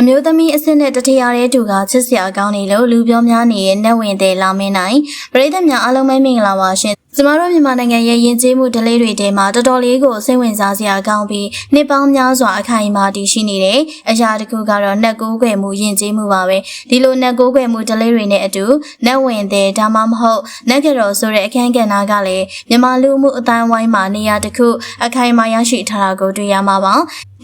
အမျိုးသမီးအစစ်နဲ့တထရာတဲ့သူကချစ်စရာကောင်းနေလို့လူပြောများနေတဲ့နက်ဝင်တဲ့လာမင်းနိုင်ပရိသတ်များအားလုံးပဲမင်္ဂလာပါရှင်ကျမတို့မြန်မာနိုင်ငံရဲ့ယဉ်ကျေးမှုဒလေးတွေထဲမှာတော်တော်လေးကိုစိတ်ဝင်စားစရာကောင်းပြီးနှစ်ပေါင်းများစွာအခိုင်အမာတည်ရှိနေတဲ့အရာတစ်ခုကတော့နက်ကိုးကွယ်မှုယဉ်ကျေးမှုပါပဲဒီလိုနက်ကိုးကွယ်မှုဒလေးတွေနဲ့အတူနက်ဝင်တဲ့ဒါမှမဟုတ်နက်ကြတော်ဆိုတဲ့အခန်းကဏ္ဍကလည်းမြန်မာလူမှုအတိုင်းဝိုင်းမှာနေရာတစ်ခုအခိုင်အမာရရှိထားတာကိုတွေ့ရမှာပါ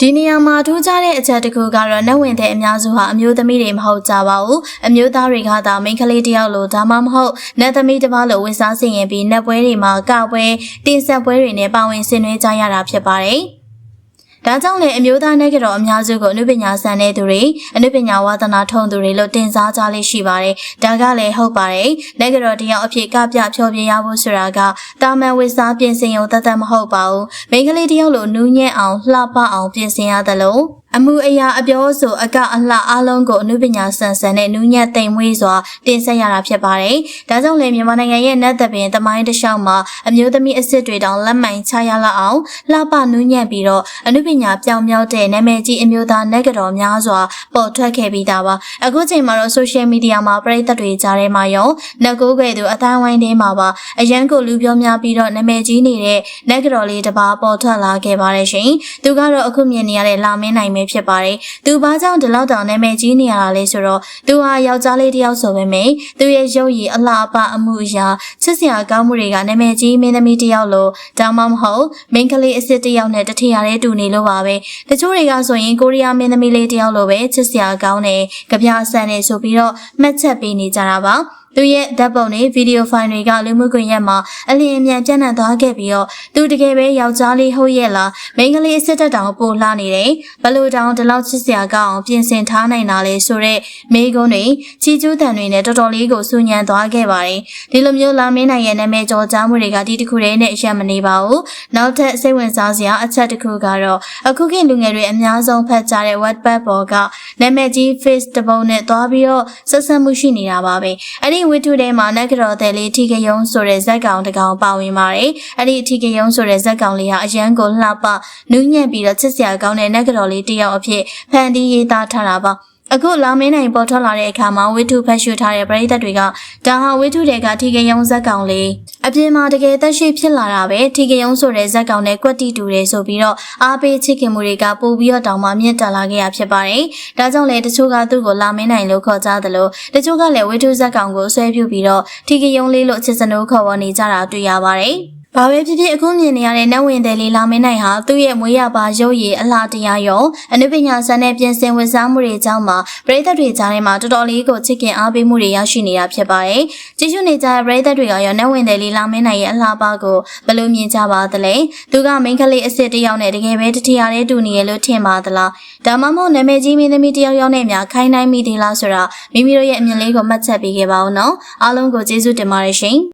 ဒီနေရာမှာထူးခြားတဲ့အချက်တစ်ခုကတော့နှက်ဝင်တဲ့အများစုဟာအမျိုးသမီးတွေမဟုတ်ကြပါဘူးအမျိုးသားတွေကသာမိန်းကလေးတစ်ယောက်လိုဒါမှမဟုတ်နှက်သမီးတစ်ပါးလိုဝင်စားဆင်ရင်ပြီးနှက်ပွဲတွေမှာကပွဲတင်ဆက်ပွဲတွေနဲ့ပါဝင်ဆင်နွှဲကြရတာဖြစ်ပါတယ် ဒါကြောင့်လည်းအမျိုးသားနဲ့ကတော့အများစုကိုအနုပညာဆန်တဲ့သူတွေအနုပညာဝါသနာထုံသူတွေလို့တင်စားကြလေးရှိပါတယ်။ဒါကလည်းဟုတ်ပါတယ်။လက်ကတော့တယောက်အဖြစ်ကပြဖြောပြရဖို့ဆိုတာကတာမန်ဝိစားပြင်ဆင်ရုံတသက်မဟုတ်ပါဘူး။မိန်းကလေးတယောက်လိုနူးညံ့အောင်လှပအောင်ပြင်ဆင်ရသလို အမှုအရာအပြောဆိုအကအလှအလုံးကိုအနုပညာဆန်ဆန်နဲ့နူးညံ့သိမ်မွေးစွာတင်ဆက်ရတာဖြစ်ပါတယ်။ဒါကြောင့်လည်းမြန်မာနိုင်ငံရဲ့နတ်သပင်တမိုင်းတစ်လျှောက်မှာအမျိုးသမီးအစ်စ်တွေတောင်လက်မှန်ချရလောက်အောင်လှပနူးညံ့ပြီးတော့အနုပညာပြောင်မြောက်တဲ့နာမည်ကြီးအမျိုးသားနက်ကတော့များစွာပေါ်ထွက်ခဲ့ပြီးသားပါ။အခုချိန်မှာတော့ social media မှာပရိသတ်တွေကြားထဲမှာရောနက်ကိုးကဲ့သူအတိုင်းဝိုင်းထဲမှာပါအရန်ကိုလူပြောများပြီးတော့နာမည်ကြီးနေတဲ့နက်ကတော့လေးတစ်ပါးပေါ်ထွက်လာခဲ့ပါတယ်ရှင်။သူကတော့အခုမြင်နေရတဲ့လာမင်းနိုင်ပဲဖြစ်ပါတယ်။သူဘာကြောင့်ဒီလောက်တောင်နာမည်ကြီးနေရတာလဲဆိုတော့သူဟာယောက်ျားလေးတစ်ယောက်ဆိုပေမဲ့သူရဲ့ရုပ်ရည်အလှအပအမှုအရာချစ်စရာကောင်းမှုတွေကနာမည်ကြီးမင်းသမီးတစ်ယောက်လိုဒါမှမဟုတ်မိန်းကလေးအစ်စ်တစ်ယောက်နဲ့တထရတဲ့တူနေလို့ပါပဲ။တချို့တွေကဆိုရင်ကိုရီးယားမင်းသမီးလေးတစ်ယောက်လိုပဲချစ်စရာကောင်းတယ်ကြပြဆန်နေဆိုပြီးတော့မှတ်ချက်ပေးနေကြတာပါ။ သူရဲ့ဓာတ်ပုံတွေဗီဒီယိုဖိုင်တွေကလူမှုကွန်ရက်မှာအလင်းအမြန်ပြန့်နှံ့သွားခဲ့ပြီးတော့သူတကယ်ပဲယောက်ျားလေးဟုတ်ရဲ့လားမိန်းကလေးအစ်စ်တက်တောင်ပို့လှနေတယ်ဘလို့တောင်ဒီလောက်ချစ်စရာကောင်းအောင်ပြင်ဆင်ထားနိုင်တာလဲဆိုတော့မိကုန်းတွေချီကျူးတန်တွေနဲ့တော်တော်လေးကိုစူညံသွားခဲ့ပါတယ်ဒီလိုမျိုးလာမင်းနိုင်ရဲ့နာမည်ကျော်ကြားမှုတွေကဒီတစ်ခုတည်းနဲ့အရက်မနေပါဘူးနောက်ထပ်စိတ်ဝင်စားစရာအချက်တစ်ခုကတော့အခုခေတ်လူငယ်တွေအများဆုံးဖတ်ကြတဲ့ Wattpad ပေါ်ကနာမည်ကြီး Face တပုံနဲ့သွားပြီးတော့ဆက်ဆက်မှုရှိနေတာပါပဲအဲ့ဒီဝိတုထဲမှာနက်ကြော်တဲ့လေးထီကယုံဆိုတဲ့ဇက်ကောင်တစ်ကောင်ပါဝင်ပါတယ်အဲ့ဒီထီကယုံဆိုတဲ့ဇက်ကောင်လေးဟာအရန်ကိုလှပနူးညံ့ပြီးတော့ချစ်စရာကောင်းတဲ့နက်ကြော်လေးတစ်ယောက်အဖြစ်ဖန်တီးရေးသားထားတာပါ အခုလောင်မင်းနိုင်ပေါ်ထွက်လာတဲ့အခါမှာဝိထုဖက်ရှုထားတဲ့ပရိသတ်တွေကဒါဟာဝိထုတွေကထီကယုံဇက်ကောင်လေးအပြင်မှာတကယ်သက်ရှိဖြစ်လာတာပဲထီကယုံဆိုတဲ့ဇက်ကောင်နဲ့ကွက်တီတူတယ်ဆိုပြီးတော့အားပေးချစ်ခင်မှုတွေကပို့ပြီးတော့တောင်မှမြင့်တက်လာခဲ့ရဖြစ်ပါတယ်။ဒါကြောင့်လေတချို့ကသူ့ကိုလာမင်းနိုင်လို့ခေါ်ကြသလိုတချို့ကလည်းဝိထုဇက်ကောင်ကိုဆွဲပြုတ်ပြီးတော့ထီကယုံလေးလို့အချစ်စနိုးခေါ်ဝေါ်နေကြတာတွေ့ရပါတယ်။ ဘာပဲဖြစ်ဖြစ်အခုမြင်နေရတဲ့နတ်ဝင်တယ်လေးလာမင်းနိုင်ဟာသူ့ရဲ့မွေးရပါရုပ်ရည်အလှတရားရောအနုပညာဆန်တဲ့ပြင်ဆင်ဝန်စားမှုတွေအကြောင်းမှာပရိသတ်တွေကြားထဲမှာတော်တော်လေးကိုချစ်ခင်အားပေးမှုတွေရရှိနေတာဖြစ်ပါတယ်။ကြည့်ရှုနေကြတဲ့ပရိသတ်တွေကရောနတ်ဝင်တယ်လေးလာမင်းနိုင်ရဲ့အလှပကိုဘယ်လိုမြင်ကြပါသလဲ။သူကမိန်းကလေးအစ်စ်တစ်ယောက်နဲ့တကယ်ပဲတထရတဲ့တူနေရလို့ထင်ပါသလား။ဒါမှမဟုတ်နာမည်ကြီးမင်းသမီးတစ်ယောက်ယောက်နဲ့များခိုင်းနိုင်မိသေးလားဆိုတာမိမိတို့ရဲ့အမြင်လေးကိုမှတ်ချက်ပေးခဲ့ပါဦးနော်။အားလုံးကိုကျေးဇူးတင်ပါတယ်ရှင်။